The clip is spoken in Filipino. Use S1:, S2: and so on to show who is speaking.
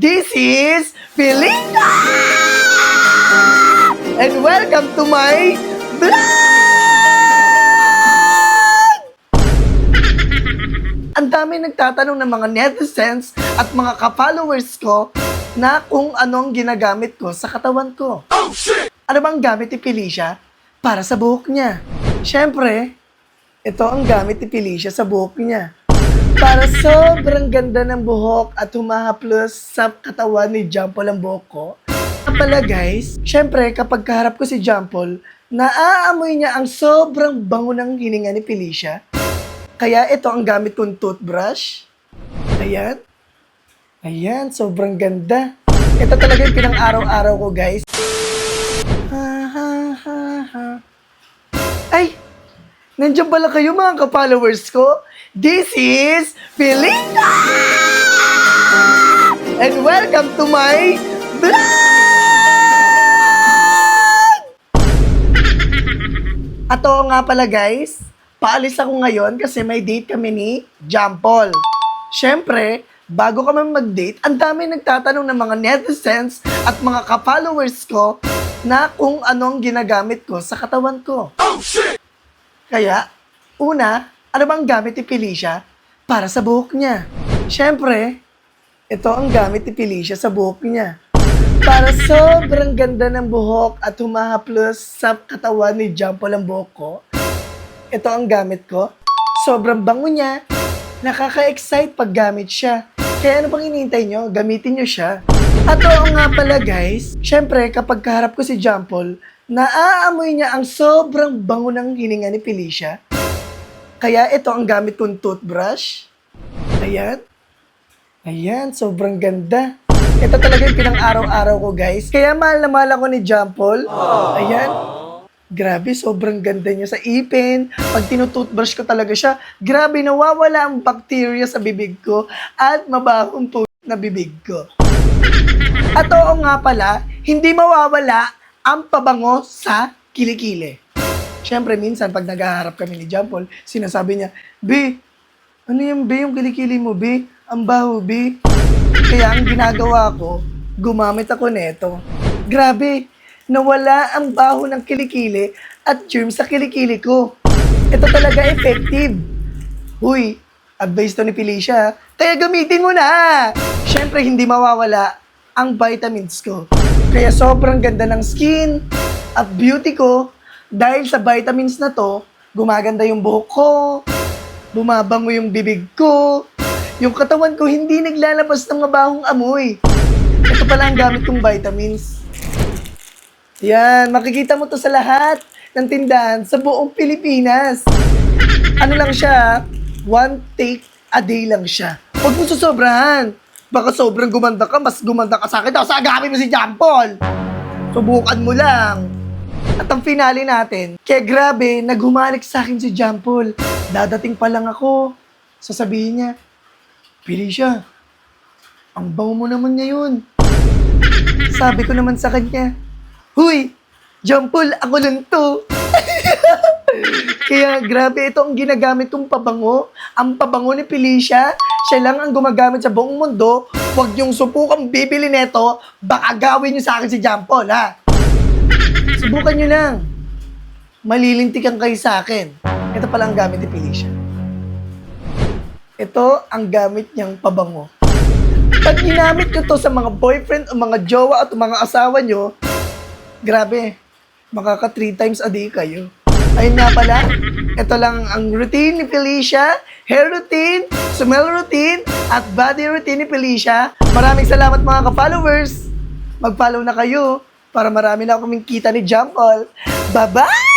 S1: This is Felica! And welcome to my vlog! Ang dami nagtatanong ng mga netizens at mga ka-followers ko na kung anong ginagamit ko sa katawan ko. Ano bang gamit ni Felicia para sa buhok niya? Siyempre, ito ang gamit ni Felicia sa buhok niya. Para sobrang ganda ng buhok at humahaplos sa katawan ni Jampol ang buhok ko. Ang guys, syempre kapag kaharap ko si Jampol, naaamoy niya ang sobrang bango ng hininga ni Felicia. Kaya ito ang gamit kong toothbrush. Ayan. Ayan, sobrang ganda. Ito talaga yung pinang-araw-araw ko guys. Ha, ha, ha, ha. Ay! Nandiyan pala kayo mga ka-followers ko. This is Felica! And welcome to my vlog! At oo nga pala guys, paalis ako ngayon kasi may date kami ni Jampol. Siyempre, bago kami mag-date, ang dami nagtatanong ng mga netizens at mga ka-followers ko na kung anong ginagamit ko sa katawan ko. Kaya, una, ano bang gamit ni Felicia para sa buhok niya? Siyempre, ito ang gamit ni Felicia sa buhok niya. Para sobrang ganda ng buhok at humahaplos sa katawan ni Jampol ang buhok ko, ito ang gamit ko. Sobrang bango niya. Nakaka-excite pag gamit siya. Kaya ano bang inintay nyo? Gamitin nyo siya. At oo nga pala guys, syempre kapag kaharap ko si Jampol, naaamoy niya ang sobrang bango ng hininga ni Felicia. Kaya ito ang gamit kong toothbrush. Ayan. Ayan, sobrang ganda. Ito talaga yung pinang-araw-araw ko, guys. Kaya mahal na mahal ako ni Paul. Ayan. Grabe, sobrang ganda niya sa ipin. Pag tinutoothbrush ko talaga siya, grabe, nawawala ang bacteria sa bibig ko at mabahong po na bibig ko. At oo nga pala, hindi mawawala ang pabango sa kilikili. Siyempre, minsan, pag naghaharap kami ni John Paul, sinasabi niya, B, ano yung B, yung kilikili mo, B? Ang baho, B. Kaya ang ginagawa ko, gumamit ako neto. Grabe, nawala ang baho ng kilikili at germs sa kilikili ko. Ito talaga effective. Huy, advice to ni Felicia. Kaya gamitin mo na! Siyempre, hindi mawawala ang vitamins ko. Kaya sobrang ganda ng skin at beauty ko dahil sa vitamins na to, gumaganda yung buhok ko, bumabango yung bibig ko, yung katawan ko hindi naglalabas ng mabahong amoy. Ito pala ang gamit kong vitamins. Yan, makikita mo to sa lahat ng tindahan sa buong Pilipinas. Ano lang siya, one take a day lang siya. Huwag mo susobrahan. Baka sobrang gumanda ka, mas gumanda ka sa akin. Tapos agapin mo si John Paul. Subukan mo lang. At ang finale natin, kaya grabe, naghumalik sa akin si John. Dadating pa lang ako. Sasabihin niya, Felicia, ang bango mo naman ngayon. Sabi ko naman sa kanya, Huy, John ako lang to. Kaya grabe, ito ang ginagamit kong pabango. Ang pabango ni Felicia, siya lang ang gumagamit sa buong mundo. Huwag yung subukang bibili neto, baka gawin niyo sa akin si John ha? Subukan niyo lang. Malilintikan kayo sa akin. Ito pala ang gamit ni Felicia. Ito ang gamit niyang pabango. Pag ginamit ko to sa mga boyfriend o mga jowa at mga asawa nyo, grabe, makaka three times a day kayo. Ayun nga pala, ito lang ang routine ni Felicia, hair routine, smell routine, at body routine ni Felicia. Maraming salamat mga ka-followers. Mag-follow na kayo para marami na kaming kita ni Jampol. Bye-bye!